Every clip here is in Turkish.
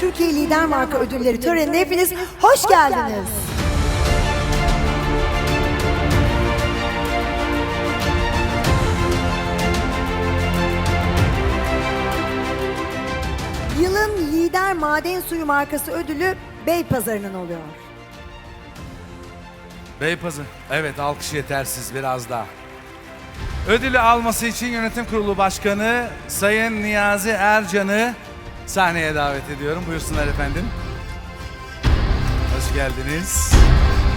Türkiye Lider Marka Ödülleri törenine hepiniz hoş geldiniz. Yılın lider maden suyu markası ödülü Beypazarı'nın oluyor. Beypazı. Evet alkış yetersiz biraz daha. Ödülü alması için yönetim kurulu başkanı Sayın Niyazi Ercan'ı sahneye davet ediyorum. Buyursunlar efendim. Hoş geldiniz.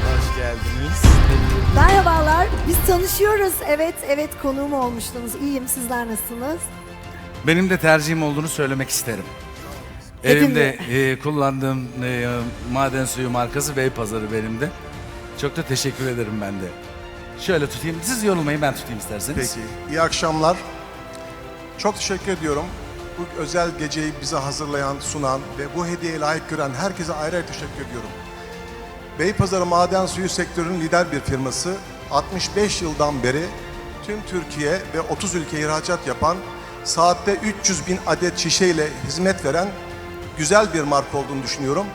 Hoş geldiniz. Merhabalar, biz tanışıyoruz. Evet, evet konuğum olmuştunuz. İyiyim, sizler nasılsınız? Benim de tercihim olduğunu söylemek isterim. Evimde e, kullandığım e, maden suyu markası Beypazarı benim de. Çok da teşekkür ederim ben de. Şöyle tutayım. Siz yorulmayın ben tutayım isterseniz. Peki, iyi akşamlar. Çok teşekkür ediyorum. Bu özel geceyi bize hazırlayan, sunan ve bu hediyeye layık gören herkese ayrı ayrı teşekkür ediyorum. Beypazarı Maden Suyu sektörünün lider bir firması. 65 yıldan beri tüm Türkiye ve 30 ülke ihracat yapan, saatte 300 bin adet şişeyle hizmet veren güzel bir marka olduğunu düşünüyorum.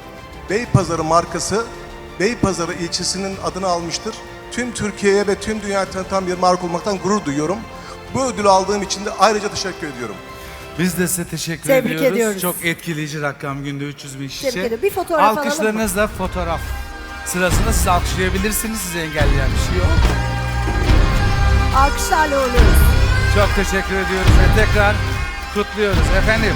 Beypazarı markası Beypazarı ilçesinin adını almıştır. Tüm Türkiye'ye ve tüm dünyaya tanıtan bir marka olmaktan gurur duyuyorum. Bu ödülü aldığım için de ayrıca teşekkür ediyorum. Biz de size teşekkür Tebrik ediyoruz. ediyoruz. Çok etkileyici rakam günde 300 bin şişe. Tebrik ederim. Bir fotoğraf alalım mı? Alkışlarınızla fotoğraf sırasında siz alkışlayabilirsiniz. Sizi engelleyen bir şey yok. Alkışlarla uğurluyoruz. Çok teşekkür ediyoruz ve tekrar kutluyoruz. Efendim